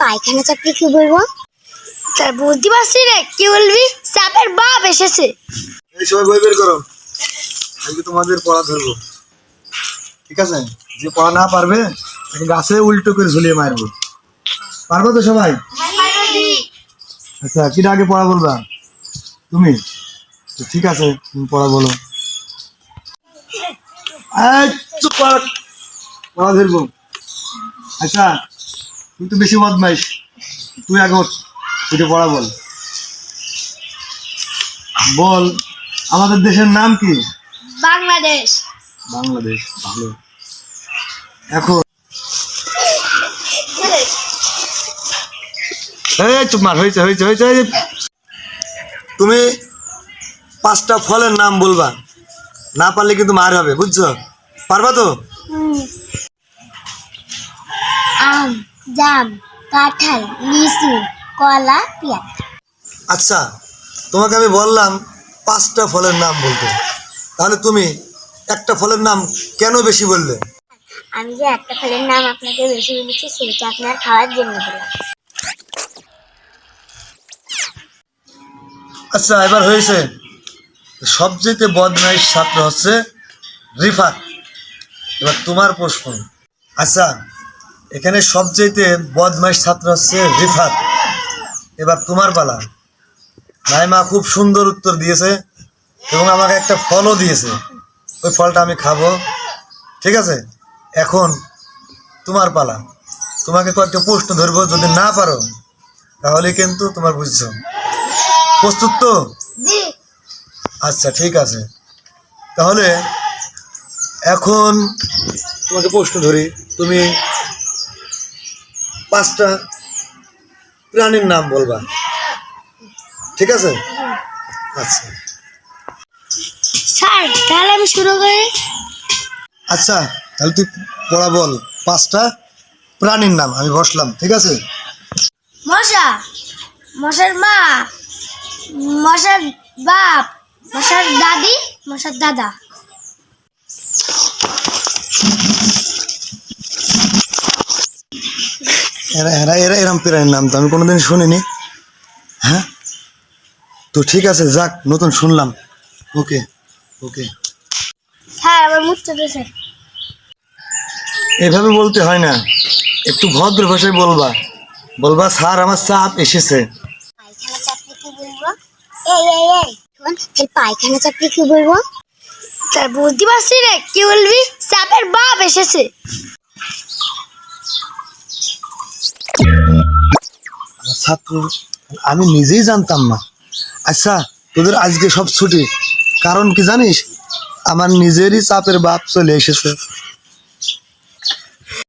পায়খানা চাপড়ি কি বলব? বুঝতে পারছি রে, কি বলবি? সাপের বাপ এসেছে। এই সবাই বই বের করো। আজকে তোমাদের পড়া ধরবো। ঠিক আছে? যে পড়া না পারবে গাছে উল্টো করে ঝুলিয়ে মারবো। পারব তো সবাই? আচ্ছা কিটা আগে পড়া বলবা? তুমি? ঠিক আছে, তুমি পড়া বলো। পড়া ধরবো। আচ্ছা তুই তো বেশি বদমাইশ। তুই আগে ওঠ তুই তো পড়া বল। বল আমাদের দেশের নাম কি? বাংলাদেশ। বাংলাদেশ ভালো। এখন এই চুপ মার হয়েছে হয়েছে হয়েছে। তুমি পাঁচটা ফলের নাম বলবা। না পারলে কিন্তু মার হবে বুঝছ? পারবা তো? আম। জাম কাঁঠাল লিচু কলা পেঁয়াজ। আচ্ছা তোমাকে আমি বললাম পাঁচটা ফলের নাম বলতে। তাহলে তুমি একটা ফলের নাম কেন বেশি বললে? আমি যে একটা ফলের নাম আপনাকে বেশি বলেছি সেটা আপনার খাওয়ার জন্য বললাম। আচ্ছা এবার হয়েছে সবচেয়ে বদমাইশ ছাত্র হচ্ছে রিফাত। এবার তোমার প্রশ্ন। আচ্ছা এখানে সবচেয়ে বদমাইশ ছাত্র হচ্ছে রিফাত। এবার তোমার পালা। নাইমা খুব সুন্দর উত্তর দিয়েছে এবং আমাকে একটা ফলও দিয়েছে। ওই ফলটা আমি খাব। ঠিক আছে? এখন তোমার পালা। তোমাকে কয়েকটা প্রশ্ন ধরবো যদি না পারো তাহলে কিন্তু তোমার বুঝছ। প্রস্তুত তো? আচ্ছা ঠিক আছে। তাহলে এখন তোমাকে প্রশ্ন ধরি। তুমি পাঁচটা প্রাণীর নাম বলবা। ঠিক আছে? আচ্ছা। স্যার তাহলে আমি শুরু করি। আচ্ছা তাহলে তুই পড়া বল। পাঁচটা প্রাণীর নাম আমি বসলাম ঠিক আছে? মশা মশার মা মশার বাপ মশার দাদি মশার দাদা। এরা এরা এরা এরম প্রাণীর নাম তো আমি কোনোদিন শুনিনি। হ্যাঁ? তো ঠিক আছে যাক নতুন শুনলাম। ওকে ওকে। স্যার আমার মুখ চলেছে এভাবে বলতে হয় না। একটু ভদ্র ভাষায় বলবা। বলবা স্যার আমার চাপ এসেছে। পায়খানা কি বলব? এই এই এই শোন এই পায়খানা কি বলব? স্যার বুঝতে পারছি রে কি বলবি? সাপের বাপ এসেছে। ছাত্র, আমি নিজেই জানতাম না। আচ্ছা তোদের আজকে সব ছুটি, কারণ কি জানিস? আমার নিজেরই চাপের বাপ চলে এসেছে।